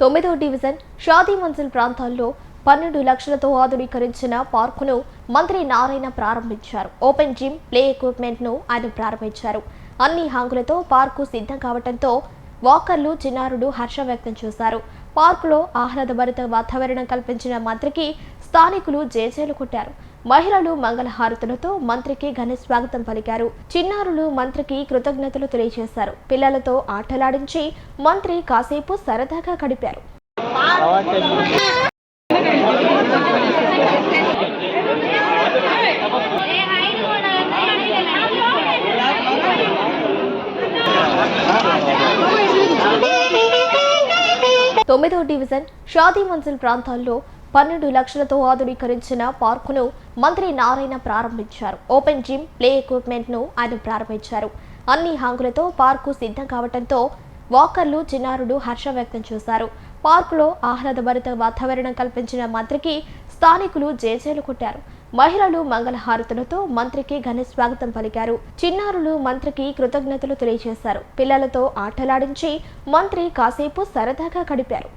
తొమ్మిదో డివిజన్ షాదీ మంజిల్ ప్రాంతాల్లో పన్నెండు లక్షలతో ఆధునీకరించిన పార్కును మంత్రి నారాయణ ప్రారంభించారు. ఓపెన్ జిమ్ ప్లే ఎక్విప్మెంట్ను ఆయన ప్రారంభించారు. అన్ని హంగులతో పార్కు సిద్ధం కావడంతో వాకర్లు చిన్నారులు హర్షం వ్యక్తం చేశారు. పార్కులో ఆహ్లాదభరిత వాతావరణం కల్పించిన మంత్రికి స్థానికులు జేజేలు కొట్టారు. మహిళలు మంగళహారతులతో మంత్రికి ఘన స్వాగతం పలికారు. చిన్నారులు మంత్రికి కృతజ్ఞతలు తెలియజేశారు. పిల్లలతో ఆటలాడించి మంత్రి కాసేపు సరదాగా గడిపారు. తొమ్మిదో డివిజన్ షాదీ మంజిల్ ప్రాంతాల్లో పన్నెండు లక్షలతో ఆధునీకరించిన పార్కును మంత్రి నారాయణ ప్రారంభించారు. ఓపెన్ జిమ్ ప్లే ఎక్విప్మెంట్ను ఆయన ప్రారంభించారు. అన్ని హాంగులతో పార్కు సిద్ధం కావడంతో వాకర్లు చిన్నారులు హర్షం వ్యక్తం చేశారు. పార్కులో ఆహ్లాదభరిత వాతావరణం కల్పించిన మంత్రికి స్థానికులు జేజేలు కొట్టారు. మహిళలు మంగళహారతులతో మంత్రికి ఘన స్వాగతం పలికారు. చిన్నారులు మంత్రికి కృతజ్ఞతలు తెలియజేశారు. పిల్లలతో ఆటలాడించి మంత్రి కాసేపు సరదాగా గడిపారు.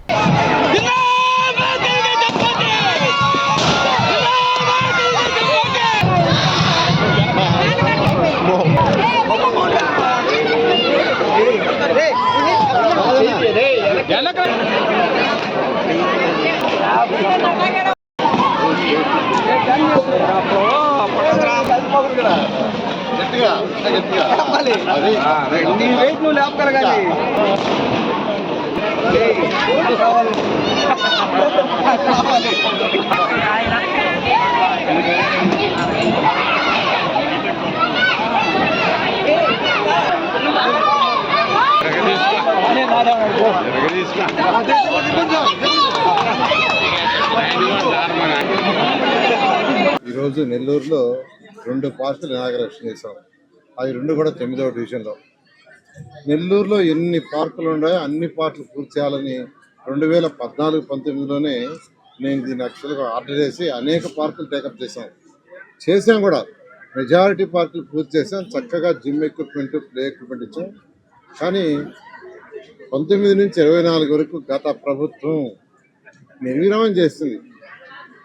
నీ వెయిట్ నువ్వు లేపగలగాలి ఈరోజు నెల్లూరులో రెండు పార్కులు ఇనాగరేషన్ చేసాం అది రెండు కూడా తొమ్మిదవ డివిజన్లో. నెల్లూరులో ఎన్ని పార్కులు ఉన్నాయో అన్ని పార్కులు పూర్తి చేయాలని రెండు వేల పద్నాలుగు పంతొమ్మిదిలోనే నేను దీన్ని యాక్చువల్గా ఆర్డర్ చేసి అనేక పార్కులు టేకప్ చేశాం. చేసాం కూడా. మెజారిటీ పార్కులు పూర్తి చేసాం చక్కగా జిమ్ ఎక్విప్మెంట్ ప్లే ఎక్విప్మెంట్ ఇచ్చాం. కానీ పంతొమ్మిది నుంచి ఇరవై నాలుగు వరకు గత ప్రభుత్వం నిర్విరామం చేస్తుంది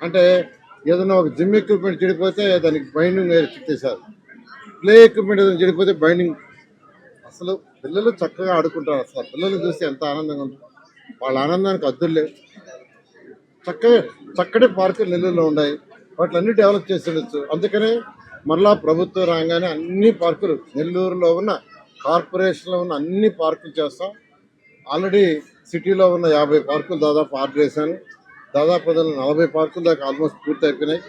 అంటే ఏదైనా ఒక జిమ్ ఎక్విప్మెంట్ చెడిపోతే దానికి బైండింగ్ చేశారు. ప్లే ఎక్విప్మెంట్ ఏదైనా చెడిపోతే బైండింగ్. అసలు పిల్లలు చక్కగా ఆడుకుంటారు అసలు. పిల్లలు చూస్తే ఎంత ఆనందంగా ఉంటుంది. వాళ్ళ ఆనందానికి అద్దుల్లే చక్కగా చక్కటి పార్కులు నెల్లూరులో ఉన్నాయి. వాటిలన్నీ డెవలప్ చేసి ఉండొచ్చు. అందుకనే మరలా ప్రభుత్వం రాగానే అన్ని పార్కులు నెల్లూరులో ఉన్న కార్పొరేషన్లో ఉన్న అన్ని పార్కులు చేస్తాం. ఆల్రెడీ సిటీలో ఉన్న యాభై పార్కులు దాదాపు ఆర్డర్ చేశాను. దాదాపు నలభై పార్కుల దాకా ఆల్మోస్ట్ పూర్తి అయిపోయినాయి.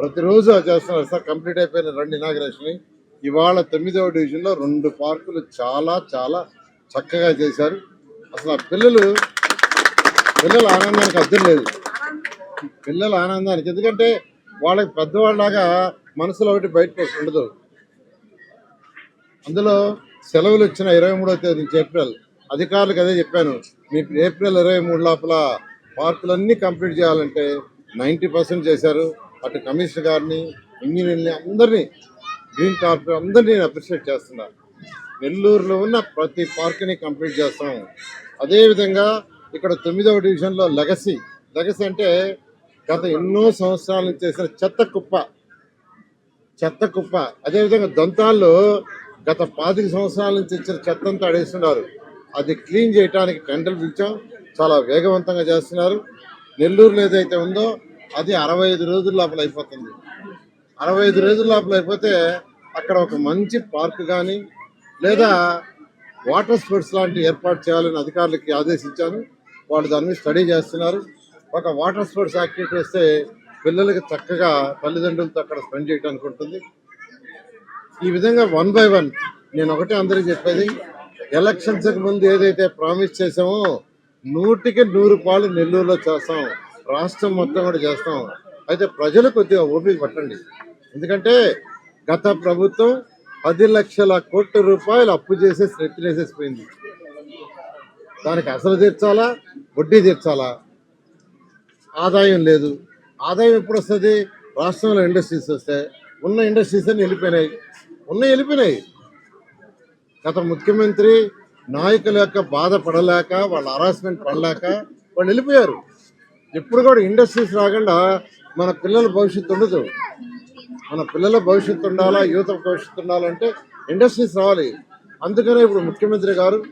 ప్రతిరోజు చేస్తున్నారు సార్. కంప్లీట్ అయిపోయిన రెండు ఇనాగ్రేషన్ ఇవాళ తొమ్మిదవ డివిజన్లో రెండు పార్కులు చాలా చాలా చక్కగా చేశారు. అసలు ఆ పిల్లలు పిల్లల ఆనందానికి అర్థం లేదు. పిల్లల ఆనందానికి. ఎందుకంటే వాళ్ళకి పెద్దవాళ్ళలాగా మనసులో ఒకటి బయటకు ఉండదు. అందులో సెలవులు వచ్చిన ఇరవై మూడవ తేదీ నుంచి ఏప్రిల్. అధికారులకు అదే చెప్పాను. మీకు ఏప్రిల్ ఇరవై మూడు లోపల పార్కులన్నీ కంప్లీట్ చేయాలంటే నైంటీ పర్సెంట్ చేశారు. అటు కమిషనర్ గారిని ఇంజనీర్ని అందరినీ గ్రీన్ కార్పొరేట్ అందరినీ నేను అప్రిషియేట్ చేస్తున్నా. నెల్లూరులో ఉన్న ప్రతి పార్క్ని కంప్లీట్ చేస్తాం. అదేవిధంగా ఇక్కడ తొమ్మిదవ డివిజన్లో లెగసీ. లెగసీ అంటే గత ఎన్నో సంవత్సరాల నుంచి చేసిన చెత్త కుప్ప. చెత్త కుప్ప. అదేవిధంగా దంతాల్లో గత పాతిక సంవత్సరాల నుంచి ఇచ్చిన చెత్తంతా అడేస్తున్నారు అది క్లీన్ చేయడానికి టెండర్లు పిలిచాం. చాలా వేగవంతంగా చేస్తున్నారు. నెల్లూరులో ఏదైతే ఉందో అది అరవై ఐదు రోజుల లోపల అయిపోతుంది. అరవై ఐదు రోజుల లోపల అయిపోతే అక్కడ ఒక మంచి పార్క్ కానీ లేదా వాటర్ స్పోర్ట్స్ లాంటి ఏర్పాటు చేయాలని అధికారులకి ఆదేశించాను. వాళ్ళు దాని స్టడీ చేస్తున్నారు. ఒక వాటర్ స్పోర్ట్స్ యాక్టివిటీ వస్తే పిల్లలకి చక్కగా తల్లిదండ్రులతో అక్కడ స్పెండ్ చేయడానికి ఉంటుంది. ఈ విధంగా వన్ బై వన్ నేను ఒకటే అందరికీ చెప్పేది. ఎలక్షన్స్ ముందు ఏదైతే ప్రామిస్ చేసామో నూటికి నూరు పాలు నెల్లూరులో చేస్తాం. రాష్ట్రం మొత్తం కూడా చేస్తాం. అయితే ప్రజలు కొద్దిగా ఓపిక పట్టండి. ఎందుకంటే గత ప్రభుత్వం పది లక్షల కోట్ల రూపాయలు అప్పు చేసేసి నెత్తినేసేసిపోయింది దానికి అసలు తీర్చాలా? వడ్డీ తీర్చాలా? ఆదాయం లేదు. ఆదాయం ఎప్పుడు వస్తుంది? రాష్ట్రంలో ఇండస్ట్రీస్ వస్తే. ఉన్న ఇండస్ట్రీస్ అన్ని వెళ్ళిపోయినాయి. ఉన్న వెళ్ళిపోయినాయి. గత ముఖ్యమంత్రి నాయకుల యొక్క బాధ పడలేక వాళ్ళ హరాస్మెంట్ పడలేక వాళ్ళు వెళ్ళిపోయారు. ఎప్పుడు కూడా ఇండస్ట్రీస్ రాకుండా మన పిల్లల భవిష్యత్తు ఉండదు. మన పిల్లల భవిష్యత్తు ఉండాలా యువత భవిష్యత్తు ఉండాలంటే ఇండస్ట్రీస్ రావాలి. అందుకనే ఇప్పుడు ముఖ్యమంత్రి గారు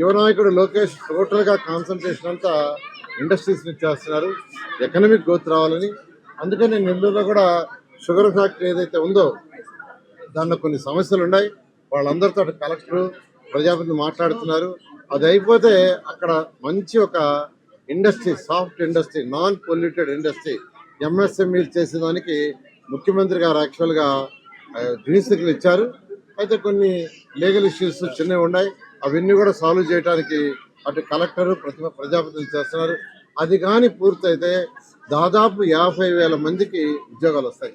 యువ నాయకుడు లోకేష్ టోటల్గా కాన్సన్ట్రేషన్ అంతా ఇండస్ట్రీస్ మీద చేస్తున్నారు. ఎకనమిక్ గ్రోత్ రావాలని. అందుకని నెల్లూరులో కూడా షుగర్ ఫ్యాక్టరీ ఏదైతే ఉందో దాంట్లో కొన్ని సమస్యలు ఉన్నాయి. వాళ్ళందరితో కలెక్టర్ ప్రజాపతి మాట్లాడుతున్నారు. అది అయిపోతే అక్కడ మంచి ఒక industry soft industry non polluted industry ఎంఎస్ఎంఈలు చేసేదానికి ముఖ్యమంత్రి గారు యాక్చువల్గా గ్రీన్ సిగ్నల్ ఇచ్చారు. అయితే కొన్ని లీగల్ ఇష్యూస్ చిన్నవి ఉన్నాయి. అవన్నీ కూడా సాల్వ్ చేయడానికి అటు కలెక్టర్ ప్రతిభ ప్రజాపతిని చేస్తున్నారు. అది కానీ పూర్తయితే దాదాపు యాభై వేల మందికి ఉద్యోగాలు వస్తాయి.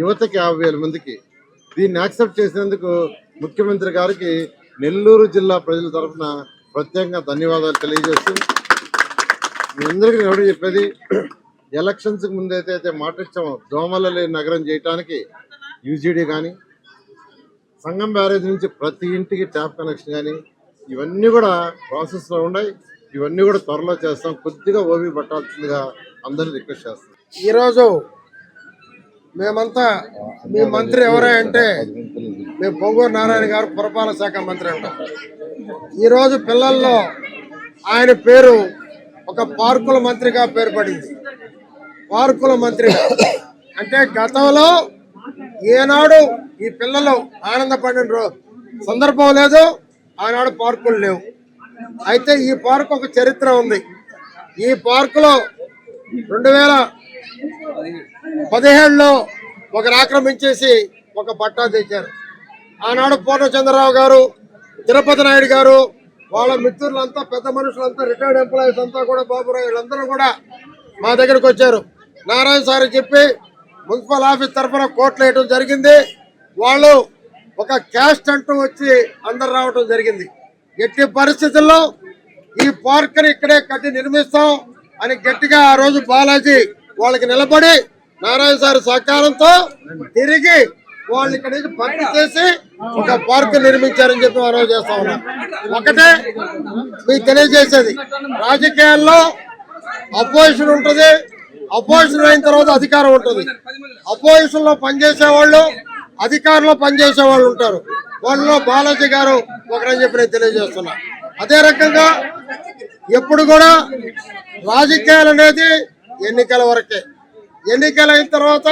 యువతకి యాభై వేల మందికి. దీన్ని యాక్సెప్ట్ చేసినందుకు ముఖ్యమంత్రి గారికి నెల్లూరు జిల్లా ప్రజల తరఫున ప్రత్యేకంగా ధన్యవాదాలు తెలియజేస్తుంది మీ అందరికీ నేను చెప్పేది ఎలక్షన్స్ ముందైతే అయితే మాట ఇచ్చాము దోమల లేని నగరం చేయడానికి యూజీడీ కానీ సంగం బ్యారేజ్ నుంచి ప్రతి ఇంటికి ట్యాప్ కనెక్షన్ కానీ ఇవన్నీ కూడా ప్రాసెస్లో ఉన్నాయి ఇవన్నీ కూడా త్వరలో చేస్తాం. కొద్దిగా ఓపి పట్టాల్సిందిగా అందరిని రిక్వెస్ట్ చేస్తాం. ఈరోజు మేమంతా మీ మంత్రి ఎవరే అంటే మేము పొంగూరు నారాయణ గారు పురపాలక శాఖ మంత్రి అంటాం. ఈరోజు పిల్లల్లో ఆయన పేరు ఒక పార్కుల మంత్రిగా పేరు పడింది. పార్కుల మంత్రిగా. అంటే గతంలో ఏనాడు ఈ పిల్లలు ఆనందపడిన సందర్భం లేదు ఆనాడు పార్కులు లేవు. అయితే ఈ పార్క్ ఒక చరిత్ర ఉంది. ఈ పార్కులో రెండు వేల పదిహేడులో ఒకరు ఆక్రమించేసి ఒక పట్టా తెచ్చారు. ఆనాడు పూర్ణచంద్రరావు గారు తిరుపతి నాయుడు గారు వాళ్ళ మిత్రులంతా పెద్ద మనుషులంతా రిటైర్డ్ ఎంప్లాయీస్ అంతా కూడా బాబురావు వీళ్ళందరూ కూడా మా దగ్గరికి వచ్చారు. నారాయణ సార్ చెప్పి మున్సిపల్ ఆఫీస్ తరఫున కోట్లు వేయడం జరిగింది. వాళ్ళు ఒక క్యాస్ట్ అంటూ వచ్చి అందరు రావడం జరిగింది. ఎట్టి పరిస్థితుల్లో ఈ పార్క్ని ఇక్కడే కట్టి నిర్మిస్తాం అని గట్టిగా ఆ రోజు బాలాజీ వాళ్ళకి నిలబడి నారాయణ సార్ సహకారంతో తిరిగి వాళ్ళు ఇక్కడ నుంచి పంపించేసి ఒక పార్క్ నిర్మించారని చెప్పి మనం చేస్తా ఉన్నాం. ఒకటే మీకు తెలియజేసేది. రాజకీయాల్లో అపోజిషన్ ఉంటుంది అపోజిషన్ అయిన తర్వాత అధికారం ఉంటుంది. అపోజిషన్లో పనిచేసే వాళ్ళు అధికారంలో పనిచేసే వాళ్ళు ఉంటారు. వాళ్ళలో బాలాజీ గారు ఒకరని చెప్పి నేను తెలియజేస్తున్నా. అదే రకంగా ఎప్పుడు కూడా రాజకీయాలు అనేది ఎన్నికల వరకే. ఎన్నికలు అయిన తర్వాత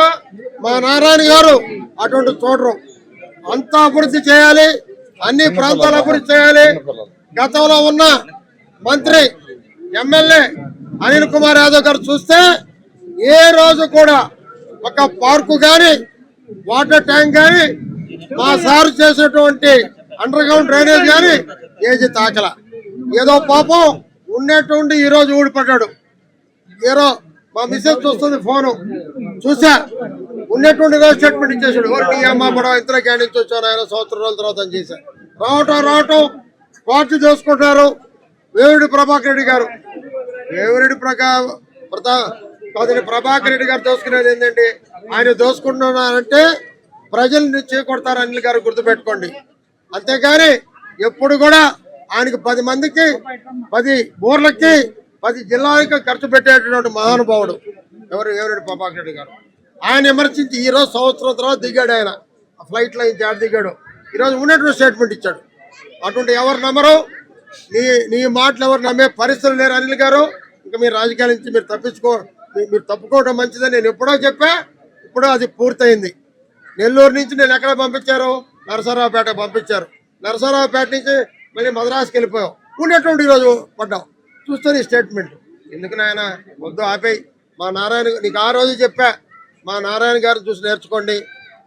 మా నారాయణ గారు అటువంటి చూడరు అంతా అభివృద్ధి చేయాలి అన్ని ప్రాంతాల అభివృద్ధి చేయాలి. గతంలో ఉన్న మంత్రి ఎమ్మెల్యే అనిల్ కుమార్ యాదవ్ గారు చూస్తే ఏ రోజు కూడా ఒక పార్కు గాని వాటర్ ట్యాంక్ గాని మా సార్ చేసేటువంటి అండర్ గ్రౌండ్ డ్రైనేజ్ గాని ఏది తాకల. ఏదో పాపం ఉన్నటువంటి ఈ రోజు ఊడిపడ్డాడు. ఏరో మా మిస్సెస్ చూస్తుంది ఫోను. చూసా? ఉన్నటువంటి స్టేట్మెంట్ ఇచ్చేసాడు. "ఓ, నీ అమ్మ కూడా ఇంతలో క్యాండిల్స్ వచ్చారు ఆయన సంవత్సరం రోజుల తర్వాత అని చేశారు. రావటం రావటం పార్టీ చేసుకుంటున్నారు వేవిరెడ్డి ప్రభాకర్ రెడ్డి గారు. వేవిరెడ్డి ప్రకా ప్రతా ప్రభాకర్ రెడ్డి గారు దోసుకునేది ఏంటంటే ఆయన దోసుకుంటున్నారంటే ప్రజల్ని చేకొడతారు అనిల్ గారు గుర్తుపెట్టుకోండి. అంతేగాని ఎప్పుడు కూడా ఆయనకి పది మందికి పది ఊర్లకి పది జిల్లాలకి ఖర్చు పెట్టేటటువంటి మహానుభావుడు ఎవరు? ఎవరెడ్డి ప్రభాకర్ రెడ్డి గారు. ఆయన విమర్శించి ఈరోజు సంవత్సరం తర్వాత దిగాడు ఆయన. ఫ్లైట్లో ఫ్లైట్ ఆడ దిగాడు. ఈరోజు ఉన్నటువంటి స్టేట్మెంట్ ఇచ్చాడు. అటువంటి ఎవరు నమ్మరు? నీ నీ మాటలు ఎవరు నమ్మే పరిస్థితులు లేరు అనిల్ గారు. ఇంకా మీరు రాజకీయాల నుంచి మీరు తప్పించుకో మీరు తప్పుకోవడం మంచిదని నేను ఎప్పుడో చెప్పా. ఇప్పుడు అది పూర్తయింది. నెల్లూరు నుంచి నేను ఎక్కడ పంపించారు? నరసరావుపేట పంపించారు. నరసరావుపేట నుంచి మళ్ళీ మద్రాసుకి వెళ్ళిపోయావు ఉండేటువంటి ఈరోజు పడ్డావు చూస్తే నీ స్టేట్మెంట్ ఎందుకు నాయన? వద్దు ఆపేయి. మా నారాయణ నీకు ఆ రోజు చెప్పా. మా నారాయణ గారు చూసి నేర్చుకోండి.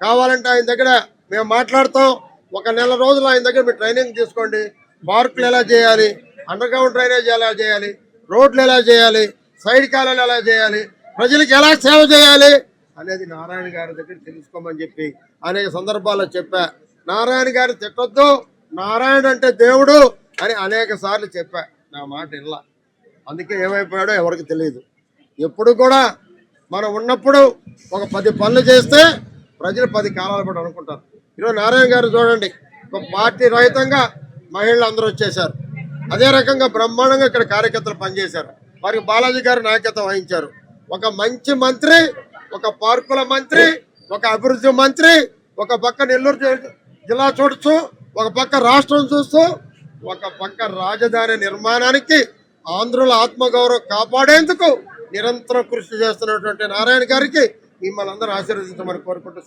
కావాలంటే ఆయన దగ్గర మేము మాట్లాడతాం. ఒక నెల రోజులు ఆయన దగ్గర మీరు ట్రైనింగ్ తీసుకోండి. పార్కులు ఎలా చేయాలి? అండర్ గ్రౌండ్ డ్రైనేజ్ ఎలా చేయాలి? రోడ్లు ఎలా చేయాలి? సైడ్ కాలాలు ఎలా చేయాలి? ప్రజలకు ఎలా సేవ చేయాలి? అనేది నారాయణ గారి దగ్గర తెలుసుకోమని చెప్పి అనేక సందర్భాల్లో చెప్పా. నారాయణ గారి తిట్టొద్దు. నారాయణ అంటే దేవుడు అని అనేక సార్లు చెప్పా. నా మాట ఇలా అందుకే ఏమైపోయాడో ఎవరికి తెలియదు. ఎప్పుడు కూడా మనం ఉన్నప్పుడు ఒక పది పనులు చేస్తే ప్రజలు పది కాలాల పాటు అనుకుంటారు. ఈరోజు నారాయణ గారు చూడండి ఒక పార్టీ రహితంగా మహిళలు అందరూ వచ్చేసారు అదే రకంగా బ్రహ్మాండంగా ఇక్కడ కార్యకర్తలు పనిచేశారు. వారికి బాలాజీ గారు నాయకత్వం వహించారు. ఒక మంచి మంత్రి ఒక పార్కుల మంత్రి ఒక అభివృద్ధి మంత్రి ఒక పక్క నెల్లూరు జిల్లా చూడొచ్చు ఒక పక్క రాష్ట్రం చూస్తూ ఒక పక్క రాజధాని నిర్మాణానికి ఆంధ్రుల ఆత్మగౌరవం కాపాడేందుకు నిరంతరం కృషి చేస్తున్నటువంటి నారాయణ గారికి మిమ్మల్ని అందరూ ఆశీర్వదించమని కోరుకుంటూ